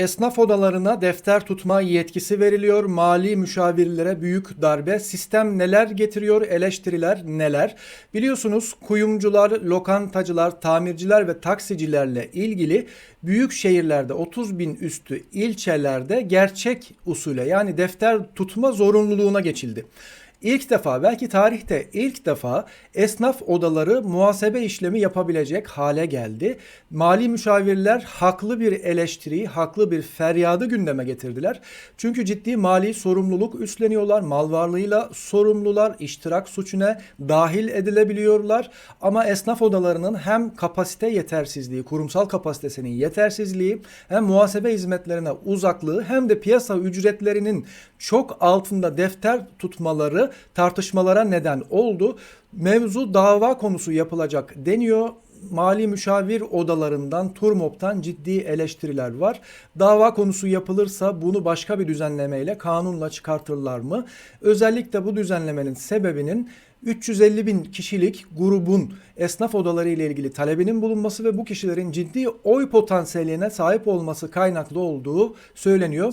Esnaf odalarına defter tutma yetkisi veriliyor. Mali müşavirlere büyük darbe. Sistem neler getiriyor? Eleştiriler neler? Biliyorsunuz kuyumcular, lokantacılar, tamirciler ve taksicilerle ilgili büyük şehirlerde 30 bin üstü ilçelerde gerçek usule yani defter tutma zorunluluğuna geçildi. İlk defa belki tarihte ilk defa esnaf odaları muhasebe işlemi yapabilecek hale geldi. Mali müşavirler haklı bir eleştiriyi, haklı bir feryadı gündeme getirdiler. Çünkü ciddi mali sorumluluk üstleniyorlar. Mal varlığıyla sorumlular, iştirak suçuna dahil edilebiliyorlar. Ama esnaf odalarının hem kapasite yetersizliği, kurumsal kapasitesinin yetersizliği, hem muhasebe hizmetlerine uzaklığı hem de piyasa ücretlerinin çok altında defter tutmaları tartışmalara neden oldu. Mevzu dava konusu yapılacak deniyor. Mali müşavir odalarından, Turmop'tan ciddi eleştiriler var. Dava konusu yapılırsa bunu başka bir düzenlemeyle kanunla çıkartırlar mı? Özellikle bu düzenlemenin sebebinin 350 bin kişilik grubun esnaf odaları ile ilgili talebinin bulunması ve bu kişilerin ciddi oy potansiyeline sahip olması kaynaklı olduğu söyleniyor.